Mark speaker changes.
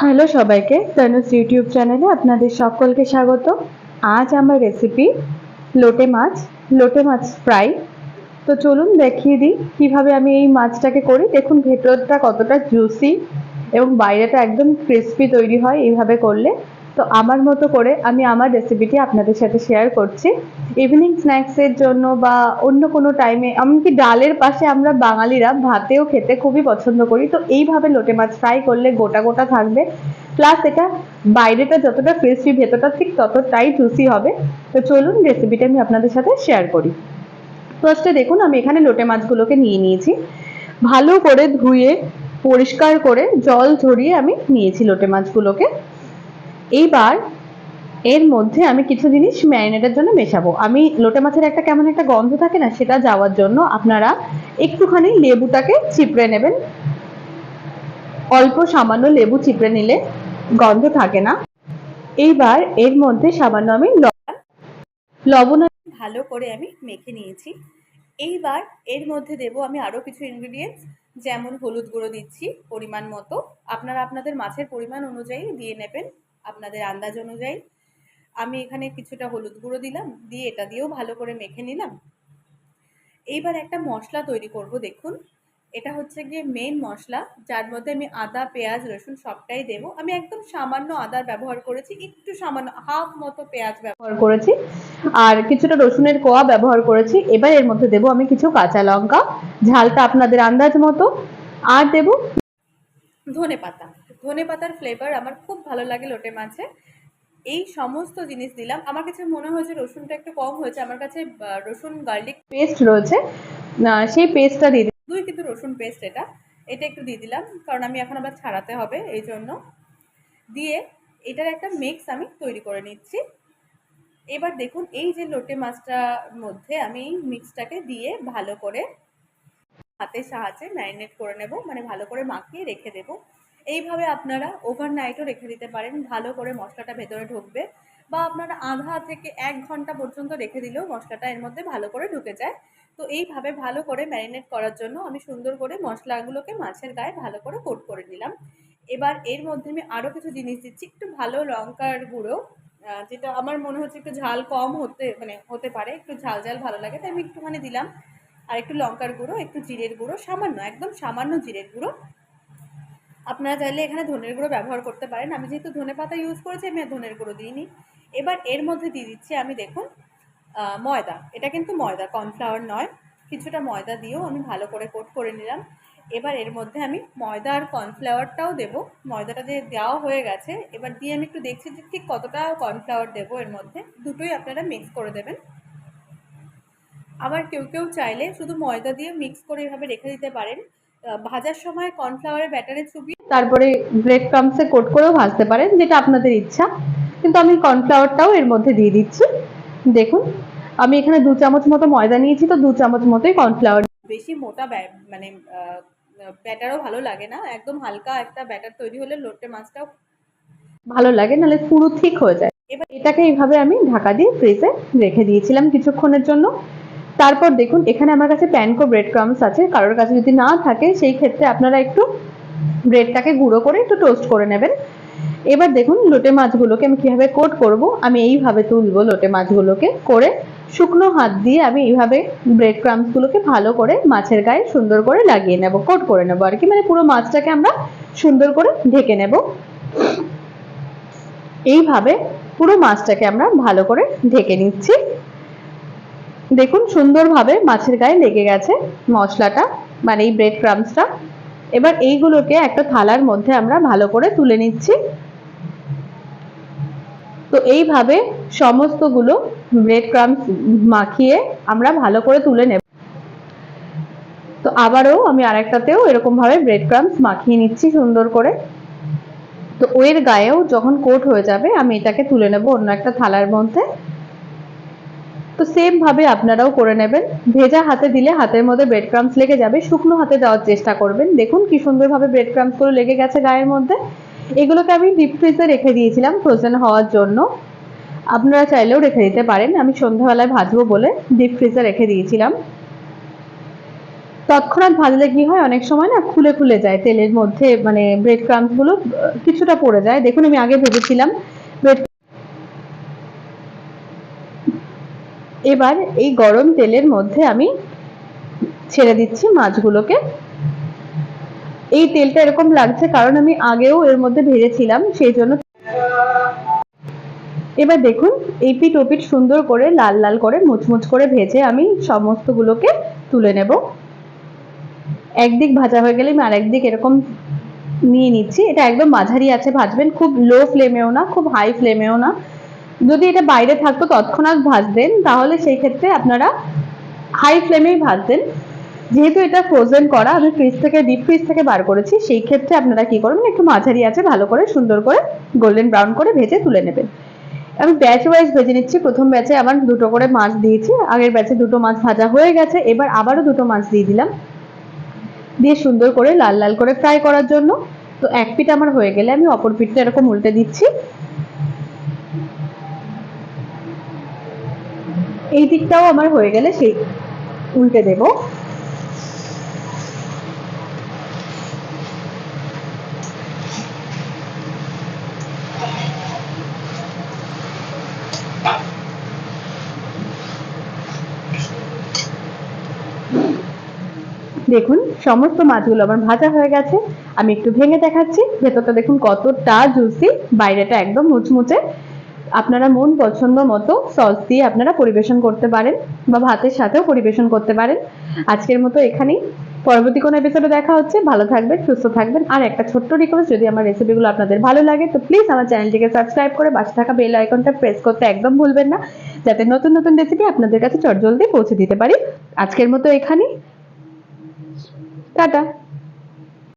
Speaker 1: Hello সবাইকে Tanuj YouTube চ্যানেলে আপনাদের সকলকে স্বাগত। আজ আমার রেসিপি লোটে মাছ লোটে মাছ ফ্রাই তো চলুন দেখিয়ে দিই কীভাবে আমি এই মাছটাকে করি। দেখুন, ভেতরটা কতটা জুসি এবং বাইরেটা একদম ক্রিস্পি তৈরি হয় এইভাবে করলে। তো আমার মতো করে আমি আমার রেসিপিটি আপনাদের সাথে শেয়ার করছি। ইভিনিং স্ন্যাক্সের জন্য বা অন্য কোনো টাইমে এমনকি ডালের পাশে আমরা বাঙালিরা ভাতেও খেতে খুবই পছন্দ করি। তো এইভাবে লোটে মাছ ফ্রাই করলে গোটা গোটা থাকবে। প্লাস এটা বাইরেটা যতটা ক্রিস্পি ভেতরটা ঠিক ততটাই জুসি হবে। তো চলুন রেসিপিটা আমি আপনাদের সাথে শেয়ার করি। ফার্স্টে দেখুন, আমি এখানে লোটে মাছগুলোকে নিয়ে নিয়েছি। ভালো করে ধুয়ে, পরিষ্কার করে জল ঝরিয়ে আমি নিয়েছি লোটে মাছগুলোকে। এইবার এর মধ্যে আমি কিছু জিনিস ম্যারিনেটের জন্য মেশাবো। আমি লোটে মাছের একটা কেমন একটা গন্ধ থাকে না, সেটা যাওয়ার জন্য আপনারা একটুখানি লেবুটাকে চিপড়ে নেবেন। অল্প সামান্য লেবু চিপড়ে নিলে গন্ধ থাকে না। এইবার এর মধ্যে সামান্য আমি লবণ লবণ
Speaker 2: ভালো করে আমি মেখে নিয়েছি। এইবার এর মধ্যে দেব আমি আরও কিছু ইনগ্রিডিয়েন্টস যেমন হলুদ গুঁড়ো দিচ্ছি পরিমাণ মতো। আপনারা আপনাদের মাছের পরিমাণ অনুযায়ী দিয়ে নেবেন। আপনাদের আন্দাজ অনুযায়ী। আমি এখানে কিছুটা হলুদ গুঁড়ো দিলাম দিয়ে এটা দিয়েও ভালো করে মেখে নিলাম। এইবার একটা মশলা তৈরি করব দেখুন। এটা হচ্ছে গিয়ে মেন মশলা যার মধ্যে আমি আদা পেঁয়াজ রসুন সবটাই দেবো। আমি একদম সামান্য আদার ব্যবহার করেছি একটু সামান্য হাফ মতো পেঁয়াজ ব্যবহার
Speaker 1: ব্যবহার করেছি। আর কিছুটা রসুনের কোয়া ব্যবহার করেছি। এবার এর মধ্যে দেবো আমি কিছু কাঁচা লঙ্কা। ঝালটা আপনাদের আন্দাজ মতো। আর দেবো
Speaker 2: ধনে পাতা। ধনে পাতার ফ্লেভার আমার খুব ভালো লাগে লোটে মাছে। এই সমস্ত জিনিস দিলাম। আমার কাছে মনে হয়েছে রসুনটা একটু কম হয়েছে। আমার কাছে রসুন গার্লিক
Speaker 1: পেস্ট রয়েছে। সেই পেস্টটা দিয়ে দিই।
Speaker 2: দুই কিন্তু রসুন পেস্ট এটা। এটা একটু দিয়ে দিলাম। কারণ আমি এখন আবার ছাড়াতে হবে এই জন্য। দিয়ে এটার একটা মিক্স আমি তৈরি করে নিচ্ছি। এবার দেখুন, এই যে লোটে মাছটার মধ্যে আমি এই মিক্সটাকে দিয়ে ভালো করে হাতের সাহায্যে ম্যারিনেট করে নেব। মানে ভালো করে মাখিয়ে রেখে দেব। এইভাবে আপনারা ওভারনাইটও রেখে দিতে পারেন, ভালো করে মশলাটা ভেতরে ঢুকবে বা আপনারা আধা থেকে এক ঘণ্টা পর্যন্ত রেখে দিলেও মশলাটা এর মধ্যে ভালো করে ঢুকে যায়। তো এইভাবে ভালো করে ম্যারিনেট করার জন্য আমি সুন্দর করে মশলাগুলোকে মাছের গায়ে ভালো করে কোট করে নিলাম। এবার এর মধ্যে আমি আরও কিছু জিনিস দিচ্ছি, একটু ভালো লঙ্কার গুঁড়ো যেটা আমার মনে হচ্ছে একটু ঝাল কম হতে মানে হতে পারে, একটু ঝাল ঝাল ভালো লাগে, তাই আমি একটুখানি দিলাম। আর একটু লঙ্কার গুঁড়ো, একটু জিরের গুঁড়ো, সামান্য, একদম সামান্য জিরের গুঁড়ো আপনারা চাইলে এখানে ধনের গুঁড়ো ব্যবহার করতে পারেন। আমি যেহেতু ধনে পাতা ইউজ করেছি, আমি ধনের গুঁড়ো দিইনি। এবার এর মধ্যে দিয়ে দিচ্ছি আমি দেখুন ময়দা। এটা কিন্তু ময়দা কর্নফ্লাওয়ার নয়। কিছুটা ময়দা দিয়েও আমি ভালো করে কোট করে নিলাম। এবার এর মধ্যে আমি ময়দা আর কর্নফ্লাওয়ারটাও দেবো। ময়দাটা যে দেওয়া হয়ে গেছে, এবার দিয়ে আমি একটু দেখছি যে ঠিক কতটা কর্নফ্লাওয়ার দেবো এর মধ্যে। দুটোই আপনারা মিক্স করে দেবেন। আবার কেউ কেউ চাইলে শুধু ময়দা দিয়ে মিক্স করে এভাবে রেখে দিতে পারেন। ভাজার সময় কর্নফ্লাওয়ারের ব্যাটারে চুবিয়ে
Speaker 1: তারপরে ব্রেড ক্রামসে কোট করেও ভাজতে পারেন যেটা আপনাদের ইচ্ছা। কিন্তু আমি কর্নফ্লাওয়ারটাও এর মধ্যে দিয়ে দিচ্ছি। দেখুন আমি এখানে দু চামচ মতো ময়দা নিয়েছি তো দু চামচ মতোই কর্নফ্লাওয়ার
Speaker 2: বেশি মোটা মানে ব্যাটারও ভালো লাগে না। একদম হালকা একটা ব্যাটার তৈরি হলে লোটে মাছটাও
Speaker 1: ভালো লাগে নাহলে পুরো ঠিক হয়ে যায়। এবার এটাকে এইভাবে আমি ঢাকা দিয়ে ফ্রিজে রেখে দিয়েছিলাম কিছুক্ষণের জন্য। তারপর দেখুন, এখানে আমার কাছে প্যানকো ব্রেড ক্রামস আছে। কারোর কাছে যদি না থাকে, সেই ক্ষেত্রে আপনারা একটু ব্রেডটাকে গুঁড়ো করে একটু টোস্ট করে নেবেন। এবার দেখুন, লোটে মাছগুলোকে আমি কীভাবে কোট করব? আমি এইভাবে তুলবো লোটে মাছগুলোকে করে শুকনো হাত দিয়ে আমি এইভাবে ব্রেড ক্রামসগুলোকে ভালো করে মাছের গায়ে সুন্দর করে লাগিয়ে নেব কোট করে নেব আর কি। মানে পুরো মাছটাকে আমরা সুন্দর করে ঢেকে নেব। এইভাবে পুরো মাছটাকে আমরা ভালো করে ঢেকে নিচ্ছি। দেখুন, সুন্দরভাবে মাছের গায়ে লেগে গেছে মশলাটা মানে এই ব্রেড ক্রামসটা এবার এইগুলোকে একটা থালার মধ্যে আমরা ভালো করে তুলে নিচ্ছি। তো এইভাবে সমস্তগুলো ব্রেড ক্রামস মাখিয়ে আমরা ভালো করে তুলে নেব। তো আবারও আমি আরেকটাতেও এরকম ভাবে ব্রেড ক্রামস মাখিয়ে নিচ্ছি সুন্দর করে। তো ওয়ের গায়েও যখন কোট হয়ে যাবে, আমি এটাকে তুলে নেব অন্য একটা থালার মধ্যে। তো সেম ভাবে আপনারাও করে নেবেন। ভেজা হাতে দিলে হাতের মধ্যে ব্রেড ক্রামস লেগে যাবে। শুকনো হাতে দেওয়ার চেষ্টা করবেন। দেখুন কি সুন্দরভাবে ব্রেড ক্রামসগুলো লেগে গেছে গায়ের মধ্যে। এগুলোকে আমি ডিপ ফ্রিজে রেখে দিয়েছিলাম ফ্রোজেন হওয়ার জন্য। আপনারা চাইলেও রেখে দিতে পারেন। আমি সন্ধ্যাবেলায় ভাজবো বলে ডিপ ফ্রিজে রেখে দিয়েছিলাম। তৎক্ষণাৎ ভাজলে কি হয়? অনেক সময় না খুলে খুলে যায় তেলের মধ্যে মানে ব্রেড ক্রামসগুলো কিছুটা পড়ে যায়। দেখুন আমি আগে ভেবেছিলাম ব্রেড এবার এই গরম তেলের মধ্যে আমি ছেড়ে দিচ্ছি মাছগুলোকে। এই তেলটা এরকম লাগছে কারণ আমি আগেও এর মধ্যে ভেজেছিলাম, সেই জন্য এবার দেখুন এই পিঠ ওপিঠ সুন্দর করে, লাল লাল করে, মুচমুচ করে ভেজে আমি সমস্তগুলোকে তুলে নেব। একদিক ভাজা হয়ে গেলে আমি আরেকদিক এরকম নিয়ে নিচ্ছি। এটা একদম মাঝারি আছে, ভাজবেন খুব লো ফ্লেমেও না, খুব হাই ফ্লেমেও না। যদি এটা বাইরে থাকতো তৎক্ষণাৎ ভাজতেন, তাহলে সেই ক্ষেত্রে আপনারা হাই ফ্লেমেই ভাজতেন। যেহেতু এটা ফ্রোজেন করা, আমি ফ্রিজ থেকে ডিপ ফ্রিজ থেকে বার করেছি, সেই ক্ষেত্রে আপনারা কি করবেন, একটু মাঝারি আছে, ভালো করে, সুন্দর করে গোল্ডেন ব্রাউন করে ভেজে তুলে নেবেন। আমি ব্যাচ ওয়াইজ ভেজে নিচ্ছি, প্রথম ব্যাচে আবার দুটো করে মাছ দিয়েছি, আগের ব্যাচে দুটো মাছ ভাজা হয়ে গেছে, এবার আবারও দুটো মাছ দিয়ে দিলাম। দিয়ে সুন্দর করে লাল লাল করে ফ্রাই করার জন্য। তো এক পিঠ আমার হয়ে গেলে আমি অপর পিঠটা এরকম উল্টে দিচ্ছি। এই দিকটাও আমার হয়ে গেলে সেই উল্টে দেব। দেখুন, সমস্ত মাছগুলো আমার ভাজা হয়ে গেছে। আমি একটু ভেঙে দেখাচ্ছি। ভেতরটা দেখুন কতটা জুসি বাইরেটা একদম মুচমুচে। আপনারা মন, পছন্দ মতো সস দিয়ে আপনারা পরিবেশন করতে পারেন বা ভাতের সাথেও পরিবেশন করতে পারেন। আজকের মতো এখানেই। পরবর্তী কোনো এপিসোডে দেখা হচ্ছে। ভালো থাকবেন, সুস্থ থাকবেন। আর একটা ছোট্ট রিকোয়েস্ট যদি আমার রেসিপিগুলো আপনাদের ভালো লাগে, তো প্লিজ আমার চ্যানেলটিকে সাবস্ক্রাইব করে পাশে থাকা বেল আইকনটা প্রেস করতে একদম ভুলবেন না, যাতে নতুন নতুন রেসিপি আপনাদের কাছে চটজলদি পৌঁছে দিতে পারি। আজকের মতো এখানেই। টাটা।